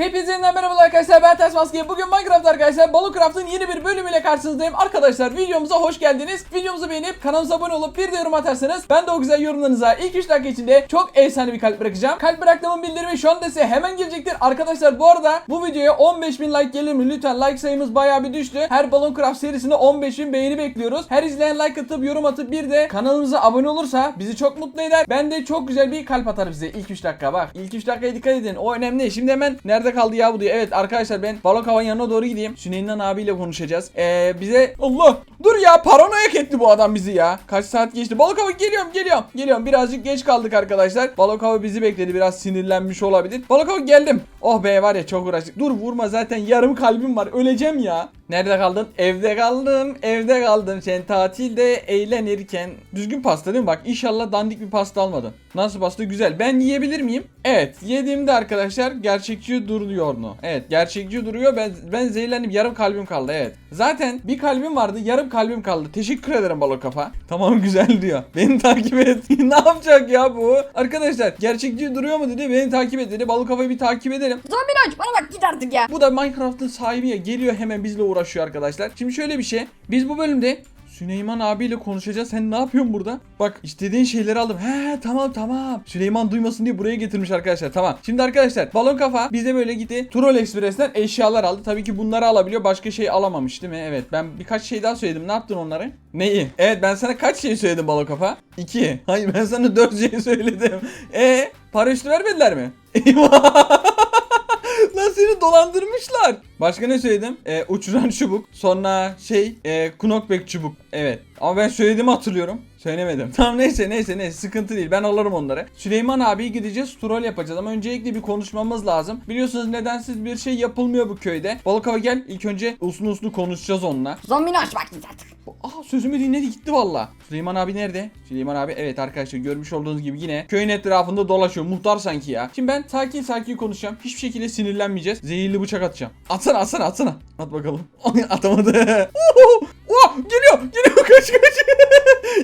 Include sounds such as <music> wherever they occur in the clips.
Hepinize yeniden merhabalar arkadaşlar ben Ters. Bugün Minecraft arkadaşlar Balocraft'ın yeni bir bölümüyle karşınızdayım. Arkadaşlar videomuza hoş geldiniz. Videomuzu beğenip kanalımıza abone olup bir de yorum atarsanız ben de o güzel yorumlarınıza ilk 3 dakika içinde çok efsane bir kalp bırakacağım. Kalp bıraktığımın bildirimi şu anda size hemen gelecektir. Arkadaşlar bu arada bu videoya 15.000 like gelir mi? Lütfen like sayımız bayağı bir düştü. Her Balloncraft serisinde 15.000 beğeni bekliyoruz. Her izleyen like atıp yorum atıp bir de kanalımıza abone olursa bizi çok mutlu eder. Ben de çok güzel bir kalp atarım size ilk 3 dakika bak. İlk 3 dakikaya dikkat edin. O önemli. Şimdi hemen nerede kaldı ya bu diyor. Evet arkadaşlar ben balon kavan yanına doğru gideyim. Süneyman abiyle konuşacağız. Ee, bize Allah dur ya paranoyak etti bu adam bizi ya. Kaç saat geçti. Balon kavan geliyorum geliyorum. Geliyorum birazcık geç kaldık arkadaşlar. Balon kavan bizi bekledi. Biraz sinirlenmiş olabilir. Balon kavan geldim. Oh be var ya çok uğraştık. Dur vurma zaten yarım kalbim var. Öleceğim ya. Nerede kaldın? Evde kaldım. Evde kaldım. Sen tatilde eğlenirken. Düzgün pasta değil mi? Bak inşallah dandik bir pasta almadın. Nasıl pasta? Güzel. Ben yiyebilir miyim? Evet. Yediğimde arkadaşlar gerçekçi duruyor mu? Evet. Gerçekçi duruyor. Ben ben zehirlendim. Yarım kalbim kaldı. Evet. Zaten bir kalbim vardı. Yarım kalbim kaldı. Teşekkür ederim balon kafa. Tamam <laughs> güzel diyor. Beni takip et. <laughs> ne yapacak ya bu? Arkadaşlar gerçekçi duruyor mu dedi. Beni takip et dedi. Balon kafayı bir takip edelim. Zombi aç bana bak git artık ya. Bu da Minecraft'ın sahibi ya geliyor hemen bizle uğraşıyor arkadaşlar. Şimdi şöyle bir şey. Biz bu bölümde Süleyman abiyle konuşacağız. Sen ne yapıyorsun burada? Bak istediğin şeyleri aldım. He tamam tamam. Süleyman duymasın diye buraya getirmiş arkadaşlar. Tamam. Şimdi arkadaşlar balon kafa bize böyle gitti. Troll Express'ten eşyalar aldı. Tabii ki bunları alabiliyor. Başka şey alamamış değil mi? Evet ben birkaç şey daha söyledim. Ne yaptın onları? Neyi? Evet ben sana kaç şey söyledim balon kafa? İki. Hayır ben sana dört şey <laughs> söyledim. E para üstü vermediler mi? Eyvah. Lan seni dolandırmışlar. Başka ne söyledim? Ee, uçuran çubuk. Sonra şey e, knockback çubuk. Evet. Ama ben söylediğimi hatırlıyorum. Söylemedim. <laughs> Tamam neyse neyse neyse sıkıntı değil. Ben alırım onları. Süleyman abi gideceğiz. Troll yapacağız ama öncelikle bir konuşmamız lazım. Biliyorsunuz nedensiz bir şey yapılmıyor bu köyde. Balık hava gel. İlk önce uslu uslu konuşacağız onunla. Zombi aç bak git artık. Aa sözümü dinledi gitti valla. Süleyman abi nerede? Süleyman abi evet arkadaşlar görmüş olduğunuz gibi yine köyün etrafında dolaşıyor. Muhtar sanki ya. Şimdi ben sakin sakin konuşacağım. Hiçbir şekilde sinirlenmeyeceğiz. Zehirli bıçak atacağım. Atsana atsana atsana. At bakalım. <laughs> Atamadı. <laughs> Oho! Oh, geliyor geliyor kaç kaç.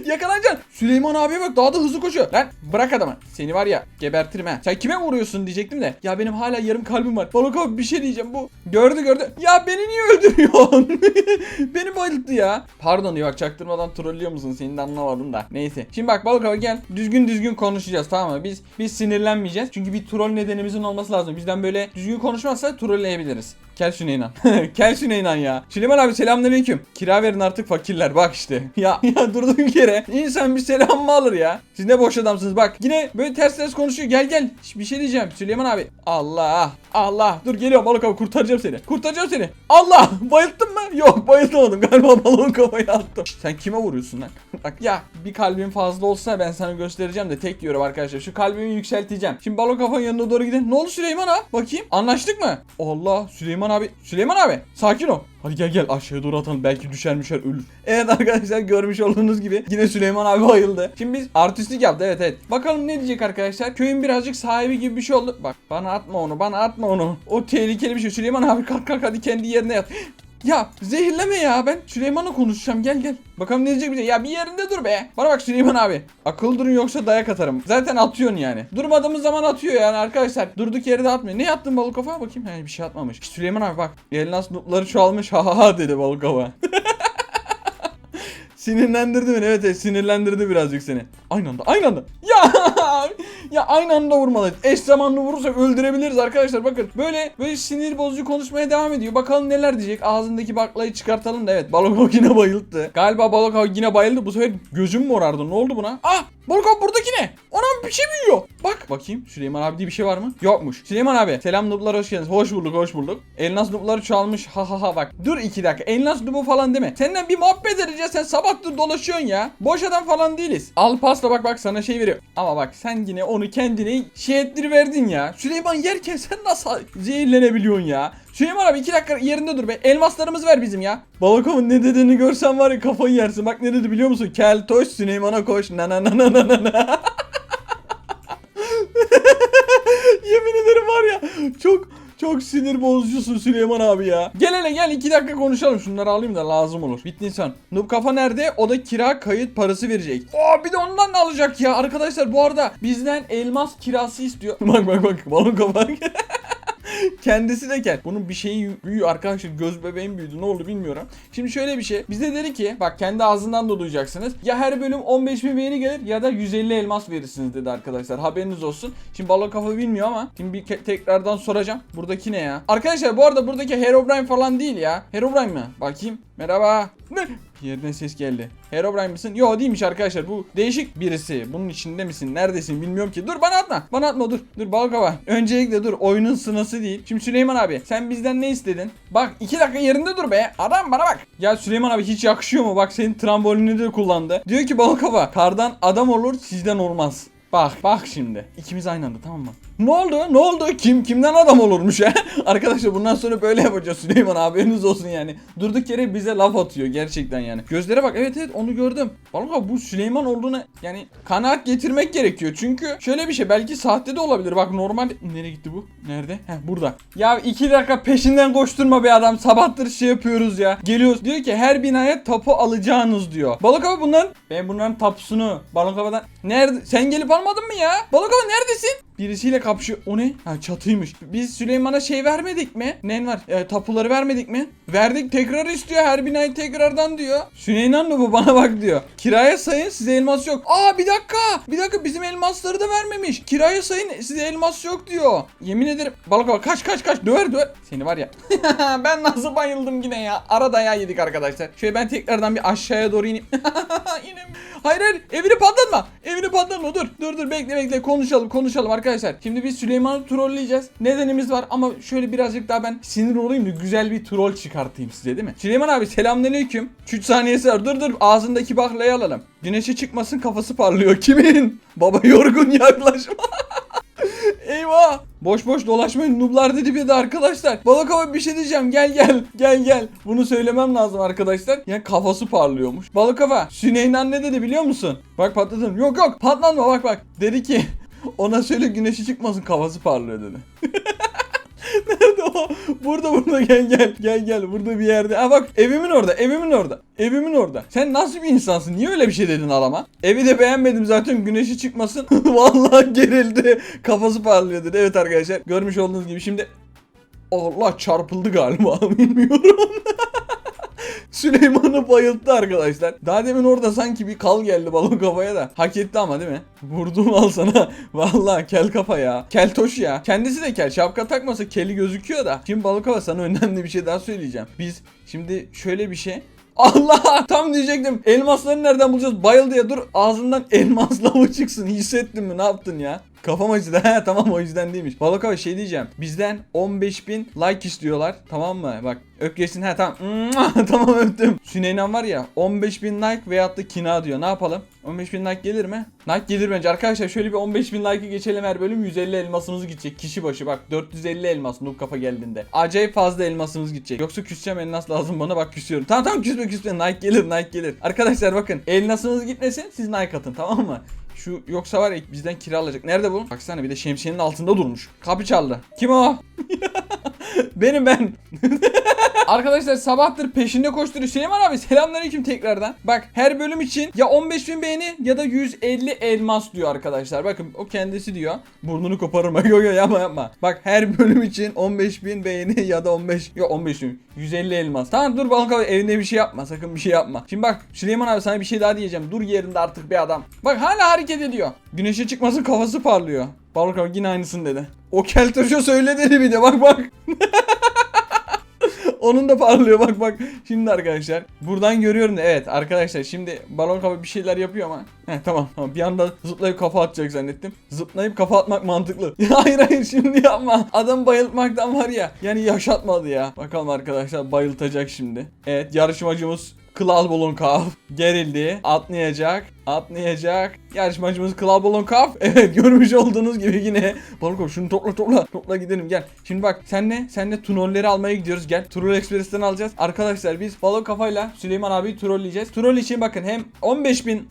<laughs> Yakalanacaksın. Süleyman abiye bak daha da hızlı koşuyor. Lan bırak adamı. Seni var ya gebertirim ha. Sen kime vuruyorsun diyecektim de. Ya benim hala yarım kalbim var. Balık abi bir şey diyeceğim bu. Gördü gördü. Ya beni niye öldürüyorsun? <laughs> beni bayılttı ya. Pardon diyor bak çaktırmadan trollüyor musun? Seni de anlamadım da. Neyse. Şimdi bak balık abi gel. Düzgün düzgün konuşacağız tamam mı? Biz biz sinirlenmeyeceğiz. Çünkü bir troll nedenimizin olması lazım. Bizden böyle düzgün konuşmazsa trolleyebiliriz. Kel şuna inan. <laughs> Kel şuna inan ya. Süleyman abi selamünaleyküm. Kira verin artık fakirler bak işte. <laughs> Ya ya durduk yere insan bir selam mı alır ya? Siz ne boş adamsınız bak. Yine böyle ters ters konuşuyor. Gel gel. Bir şey diyeceğim Süleyman abi. Allah. Allah. Dur geliyorum balık abi kurtaracağım seni. Kurtaracağım seni. Allah. <laughs> Bayılttın mı? Yok bayıltamadım. <laughs> Galiba balon kafayı attım. Sen kime vuruyorsun lan? <laughs> bak ya bir kalbim fazla olsa ben sana göstereceğim de tek diyorum arkadaşlar. Şu kalbimi yükselteceğim. Şimdi balon kafanın yanına doğru gidelim. Ne oldu Süleyman ha? Bakayım. Anlaştık mı? Allah Süleyman abi. Süleyman abi. Sakin ol. Hadi gel gel aşağıya doğru atalım. Belki düşer müşer ölür. <laughs> Evet arkadaşlar görmüş olduğunuz gibi yine Süleyman abi bayıldı. Şimdi biz artistlik yaptı evet evet. Bakalım ne diyecek arkadaşlar. Köyün birazcık sahibi gibi bir şey oldu. Bak bana atma onu bana atma onu. O tehlikeli bir şey. Süleyman abi kalk kalk hadi kendi yerine yat. Ya zehirleme ya ben Süleyman'la konuşacağım gel gel. Bakalım ne diyecek bize. Ya bir yerinde dur be. Bana bak Süleyman abi. Akıllı durun yoksa dayak atarım. Zaten atıyorsun yani. Durmadığımız zaman atıyor yani arkadaşlar. Durduk yere de atmıyor. Ne attın balık kafa? Bakayım. He bir şey atmamış. Süleyman abi bak. Elnas notları çoğalmış. Ha ha ha dedi balık kafa. <laughs> Sinirlendirdi beni evet, evet sinirlendirdi birazcık seni. Aynı anda aynı anda. Ya aynı anda vurmalıyız. Eş zamanlı vurursak öldürebiliriz arkadaşlar bakın. Böyle böyle sinir bozucu konuşmaya devam ediyor. Bakalım neler diyecek. Ağzındaki baklayı çıkartalım da evet. Balok yine bayılttı. Galiba Balok yine bayıldı. Bu sefer gözüm morardı. Ne oldu buna? Ah Balok buradaki ne? Anam bir şey büyüyor. Bak bakayım Süleyman abi diye bir şey var mı? Yokmuş. Süleyman abi selam nublar hoş geldiniz. Hoş bulduk hoş bulduk. Elnas nubları çoğalmış. Ha ha ha bak. Dur iki dakika. Elnas nubu falan deme. Senden bir muhabbet edeceğiz. Sen sabahtır dolaşıyorsun ya. Boş adam falan değiliz. Al pasta bak bak sana şey veriyor. Ama bak sen yine onu kendine şey ettiriverdin ya. Süleyman yerken sen nasıl zehirlenebiliyorsun ya? Süleyman abi iki dakika yerinde dur be. Elmaslarımızı ver bizim ya. Balakov'un ne dediğini görsen var ya kafayı yersin. Bak ne dedi biliyor musun? Kel toş Süleyman'a koş. Na na na na na na. <laughs> Yemin ederim var ya çok çok sinir bozucusun Süleyman abi ya. Gel hele gel iki dakika konuşalım. Şunları alayım da lazım olur. Bitti insan. Noob kafa nerede? O da kira kayıt parası verecek. Oo bir de ondan da alacak ya. Arkadaşlar bu arada bizden elmas kirası istiyor. <laughs> bak bak bak balon kafa. <laughs> <laughs> Kendisi de kel. Bunun bir şeyi büyüyor arkadaşlar. Göz bebeğim büyüdü. Ne oldu bilmiyorum. Şimdi şöyle bir şey. Bize dedi ki bak kendi ağzından da duyacaksınız. Ya her bölüm 15 bin beğeni gelir ya da 150 elmas verirsiniz dedi arkadaşlar. Haberiniz olsun. Şimdi balon kafa bilmiyor ama şimdi bir tekrardan soracağım. Buradaki ne ya? Arkadaşlar bu arada buradaki Herobrine falan değil ya. Herobrine mi? Bakayım. Merhaba. Ne? Yerden ses geldi. Herobrine misin? Yo değilmiş arkadaşlar. Bu değişik birisi. Bunun içinde misin? Neredesin? Bilmiyorum ki. Dur bana atma. Bana atma dur. Dur Balkava. Öncelikle dur. Oyunun sınası değil. Şimdi Süleyman abi sen bizden ne istedin? Bak iki dakika yerinde dur be. Adam bana bak. Ya Süleyman abi hiç yakışıyor mu? Bak senin trambolini de kullandı. Diyor ki Balkava kardan adam olur sizden olmaz. Bak bak şimdi. İkimiz aynı anda tamam mı? Ne oldu? Ne oldu? Kim kimden adam olurmuş ha? <laughs> Arkadaşlar bundan sonra böyle yapacağız Süleyman haberiniz olsun yani. Durduk yere bize laf atıyor gerçekten yani. Gözlere bak evet evet onu gördüm. Vallahi bu Süleyman olduğuna yani kanaat getirmek gerekiyor. Çünkü şöyle bir şey belki sahte de olabilir. Bak normal nereye gitti bu? Nerede? Heh burada. Ya iki dakika peşinden koşturma be adam. Sabahtır şey yapıyoruz ya. Geliyoruz. Diyor ki her binaya tapu alacağınız diyor. Balık abi bunların ben bunların tapusunu balık havadan nerede sen gelip almadın mı ya? Balık abi neredesin? Birisiyle kapışıyor. O ne? Ha çatıymış. Biz Süleyman'a şey vermedik mi? Ne var? E, tapuları vermedik mi? Verdik tekrar istiyor. Her binayı tekrardan diyor. Süleyman mı bu <laughs> bana bak diyor. Kiraya sayın size elmas yok. Aa bir dakika. Bir dakika bizim elmasları da vermemiş. Kiraya sayın size elmas yok diyor. Yemin ederim. Balık bak kaç kaç kaç. Döver döver. Seni var ya. <laughs> ben nasıl bayıldım yine ya. Ara dayağı yedik arkadaşlar. Şöyle ben tekrardan bir aşağıya doğru ineyim. <laughs> Yine mi? Hayır hayır evini patlatma. Evini patlatma dur. Dur dur bekle bekle konuşalım konuşalım arkadaşlar. Şimdi biz Süleyman'ı trolleyeceğiz. Nedenimiz var ama şöyle birazcık daha ben sinir olayım da güzel bir troll çıkartayım size değil mi? Süleyman abi selamünaleyküm. 3 saniyesi var. Dur dur ağzındaki baklayı alalım. Güneşe çıkmasın kafası parlıyor. Kimin? Baba yorgun yaklaşma. <laughs> Eyvah! Boş boş dolaşmayın nublar dedi bir de arkadaşlar. Balık hava bir şey diyeceğim. Gel gel. Gel gel. Bunu söylemem lazım arkadaşlar. Yani kafası parlıyormuş. Balık hava. Süneynan ne dedi biliyor musun? Bak patladım. Yok yok patlatma bak bak. Dedi ki ona söyle güneşi çıkmasın kafası parlıyor dedi. <laughs> Nerede o? Burada burada gel gel. Gel gel burada bir yerde. Ha bak evimin orada evimin orada. Evimin orada. Sen nasıl bir insansın? Niye öyle bir şey dedin adama? Evi de beğenmedim zaten güneşi çıkmasın. <laughs> Vallahi gerildi. Kafası parlıyor dedi. Evet arkadaşlar görmüş olduğunuz gibi şimdi Allah çarpıldı galiba <laughs> bilmiyorum. Süleyman'ı bayılttı arkadaşlar. Daha demin orada sanki bir kal geldi balon kafaya da. Hak etti ama değil mi? Vurdum al sana. <laughs> Vallahi kel kafa ya. Kel toş ya. Kendisi de kel. Şapka takmasa keli gözüküyor da. Şimdi balık kafa sana önemli bir şey daha söyleyeceğim. Biz şimdi şöyle bir şey Allah tam diyecektim. Elmasları nereden bulacağız? Bayıldı ya dur ağzından elmas <laughs> lavı çıksın. Hissettin mi? Ne yaptın ya? Kafam acıdı. <laughs> He tamam o yüzden değilmiş. Balık abi şey diyeceğim. Bizden 15.000 like istiyorlar. Tamam mı? Bak öp geçsin. He tamam. <laughs> tamam öptüm. Süneynan var ya 15.000 like veyahut da kina diyor. Ne yapalım? 15.000 like gelir mi? Like gelir bence. Arkadaşlar şöyle bir 15.000 like'ı geçelim her bölüm 150 elmasımız gidecek. Kişi başı bak 450 elmas noob kafa geldiğinde. Acayip fazla elmasımız gidecek. Yoksa küseceğim elmas lazım bana bak küsüyorum. Tamam tamam küsme küsme like gelir like gelir. Arkadaşlar bakın elmasınız gitmesin siz like atın tamam mı? Şu yoksa var ya bizden kira alacak. Nerede bu? Baksana bir de şemsiyenin altında durmuş. Kapı çaldı. Kim o? <laughs> Benim ben. <laughs> Arkadaşlar sabahtır peşinde koşturuyor. Süleyman abi selamünaleyküm tekrardan. Bak her bölüm için ya 15.000 beğeni ya da 150 elmas diyor arkadaşlar. Bakın o kendisi diyor. Burnunu koparırma. <laughs> Yok yok yapma yapma. Bak her bölüm için 15.000 beğeni ya da 15 yok 15 bin 150 elmas. Tamam dur balık abi evinde bir şey yapma. Sakın bir şey yapma. Şimdi bak Süleyman abi sana bir şey daha diyeceğim. Dur yerinde artık bir adam. Bak hala hareket ediyor. Güneşe çıkmasın kafası parlıyor. Balık abi yine aynısını dedi. O keltoşo söyledi bir de bak bak. <laughs> Onun da parlıyor bak bak. Şimdi arkadaşlar buradan görüyorum da evet arkadaşlar şimdi balon kafa bir şeyler yapıyor ama. Heh tamam tamam bir anda zıplayıp kafa atacak zannettim. Zıplayıp kafa atmak mantıklı. <laughs> hayır hayır şimdi yapma. Adam bayıltmaktan var ya. Yani yaşatmadı ya. Bakalım arkadaşlar bayıltacak şimdi. Evet yarışmacımız Klal Balon Kaf gerildi. Atlayacak. Atlayacak. Yarışmacımız Klal Balon Kaf. <laughs> Evet görmüş olduğunuz gibi yine. Balon Kaf şunu topla topla. Topla gidelim gel. Şimdi bak senle senle tunolleri almaya gidiyoruz. Gel. Troll Express'ten alacağız. Arkadaşlar biz balon kafayla Süleyman abi trolleyeceğiz. Troll için bakın hem 15 bin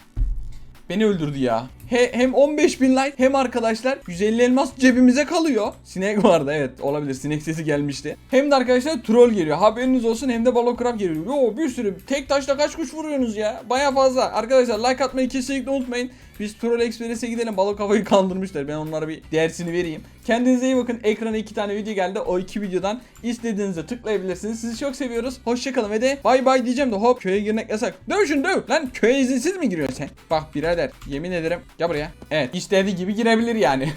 Beni öldürdü ya. He- hem 15 bin like hem arkadaşlar 150 elmas cebimize kalıyor. Sinek <laughs> vardı evet olabilir sinek sesi gelmişti. Hem de arkadaşlar troll geliyor. Haberiniz olsun hem de balon crab geliyor. Yo bir sürü tek taşla kaç kuş vuruyorsunuz ya. Baya fazla. Arkadaşlar like atmayı kesinlikle unutmayın. Biz Troll Express'e gidelim. Balık havayı kandırmışlar. Ben onlara bir dersini vereyim. Kendinize iyi bakın. Ekrana iki tane video geldi. O iki videodan istediğinize tıklayabilirsiniz. Sizi çok seviyoruz. Hoşçakalın ve de bay bay diyeceğim de hop köye girmek yasak. Döv şunu döv. Lan köye izinsiz mi giriyorsun sen? Bak birader yemin ederim. Gel buraya. Evet istediği gibi girebilir yani. <laughs>